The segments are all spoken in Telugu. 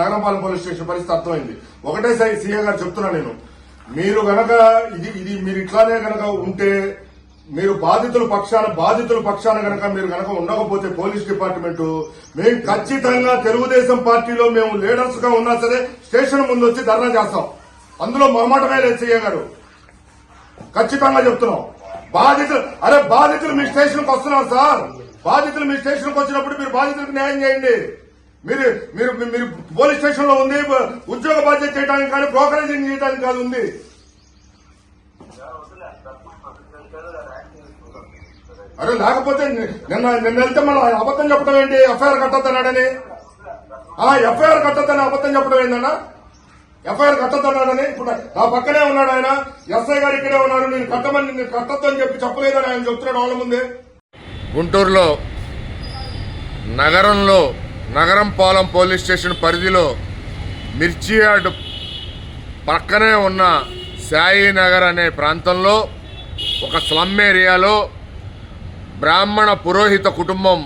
నగరంపాలెం పోలీస్ స్టేషన్ పరిస్థితి అర్థమైంది. ఒకటే సీఏ గారు చెప్తున్నా నేను. మీరు గనక ఇది ఇది మీరు ఇట్లానే గనక ఉంటే మీరు బాధితుల పక్షాన బాధితుల పక్షాన గనక మీరు గనక ఉండకపోతే పోలీస్ డిపార్ట్మెంట్ మేము ఖచ్చితంగా తెలుగుదేశం పార్టీలో మేము లీడర్స్గా ఉన్నా సరే స్టేషన్ ముందు వచ్చి ధర్నా చేస్తాం. అందులో మొహమాటమే లేదు సీఏ గారు? ఖచ్చితంగా చెప్తున్నాం. బాధితులు అరే బాధితులు మీ స్టేషన్కి వస్తున్నారు సార్. బాధితులు మీ స్టేషన్కి వచ్చినప్పుడు మీరు బాధితులకు న్యాయం చేయండి. మీరు మీరు మీరు పోలీస్ స్టేషన్లో ఉంది ఉద్యోగ బాధ్యత చేయడానికి కానీ బ్రోకరేజింగ్ చేయడానికి కాదు ఉంది. అరే లేకపోతే నిన్న నిన్న వెళ్తే మనం అబద్ధం చెప్పడం ఏంటి? ఎఫ్ఐఆర్ కట్టద్దన్నాడని? ఆ ఎఫ్ఐఆర్ కట్టద్దని అబద్ధం చెప్పడం ఏంటన్నా? ఎఫ్ఐఆర్ కట్టద్దన్నాడని? ఇప్పుడు నా పక్కనే ఉన్నాడు ఆయన. ఎస్ఐ గారు ఇక్కడే ఉన్నారు. నేను కట్టమని నేను కట్టద్దని చెప్పి చెప్పలేదని ఆయన చెప్తున్నాడు వాళ్ళ ముందే. గుంటూరులో నగరంలో నగరంపాలెం పోలీస్ స్టేషన్ పరిధిలో మిర్చియాడ్ పక్కనే ఉన్న సాయి నగర్ అనే ప్రాంతంలో ఒక స్లమ్ ఏరియాలో బ్రాహ్మణ పురోహిత కుటుంబం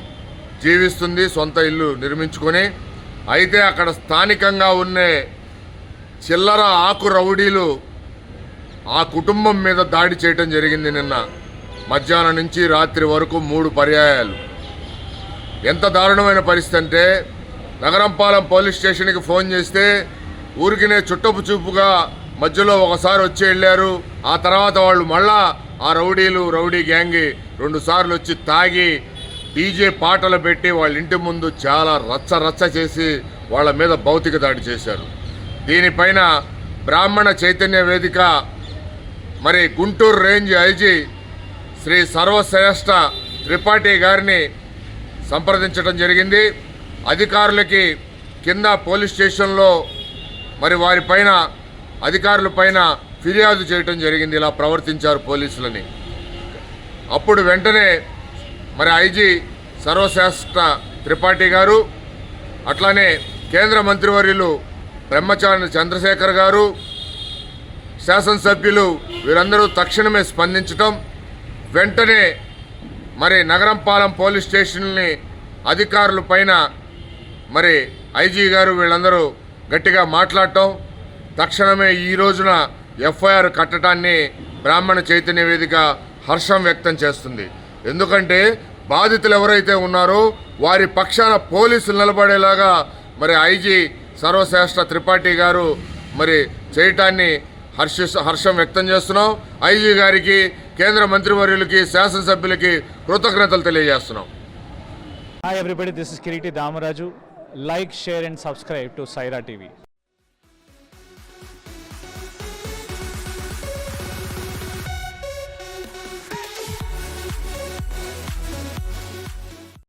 జీవిస్తుంది సొంత ఇల్లు నిర్మించుకొని. అయితే అక్కడ స్థానికంగా ఉండే చిల్లర ఆకు రౌడీలు ఆ కుటుంబం మీద దాడి చేయటం జరిగింది నిన్న. మధ్యాహ్నం నుంచి రాత్రి వరకు మూడు పర్యాయాలు. ఎంత దారుణమైన పరిస్థితి అంటే నగరంపాలెం పోలీస్ స్టేషన్కి ఫోన్ చేస్తే ఊరికినే చుట్టపు చూపుగా మధ్యలో ఒకసారి వచ్చి వెళ్ళారు. ఆ తర్వాత వాళ్ళు మళ్ళా ఆ రౌడీలు రౌడీ గ్యాంగ్ రెండు సార్లు వచ్చి తాగి డీజే పాటలు పెట్టి వాళ్ళ ఇంటి ముందు చాలా రచ్చ రచ్చ చేసి వాళ్ళ మీద భౌతిక దాడి చేశారు. దీనిపైన బ్రాహ్మణ చైతన్య వేదిక మరి గుంటూరు రేంజ్ ఐజీ శ్రీ సర్వశ్రేష్ఠ త్రిపాఠి గారిని సంప్రదించడం జరిగింది. అధికారులకి కింద పోలీస్ స్టేషన్లో మరి వారి పైన అధికారుల పైన ఫిర్యాదు చేయటం జరిగింది. ఇలా ప్రవర్తించారు పోలీసులని. అప్పుడు వెంటనే మరి ఐజీ సర్వశ్రేష్ఠ త్రిపాఠి గారు అట్లానే కేంద్ర మంత్రివర్యులు బ్రహ్మచారి చంద్రశేఖర్ గారు శాసనసభ్యులు వీరందరూ తక్షణమే స్పందించటం వెంటనే మరి నగరంపాలెం పోలీస్ స్టేషన్ని అధికారుల పైన మరి ఐజీ గారు వీళ్ళందరూ గట్టిగా మాట్లాడటం తక్షణమే ఈ రోజున ఎఫ్ఐఆర్ కట్టడాన్ని బ్రాహ్మణ చైతన్య వేదిక హర్షం వ్యక్తం చేస్తుంది. ఎందుకంటే బాధితులు ఎవరైతే ఉన్నారో వారి పక్షాన పోలీసులు నిలబడేలాగా మరి ఐజీ సర్వశ్రేష్ఠ త్రిపాఠి గారు మరి చేయటాన్ని హర్షి హర్షం వ్యక్తం చేస్తున్నాం. ఐజీ గారికి కేంద్ర మంత్రివర్యులకి శాసనసభ్యులకి కృతజ్ఞతలు తెలియజేస్తున్నాం. Hi everybody this is Kireeti Damaraju like share and subscribe to Saira TV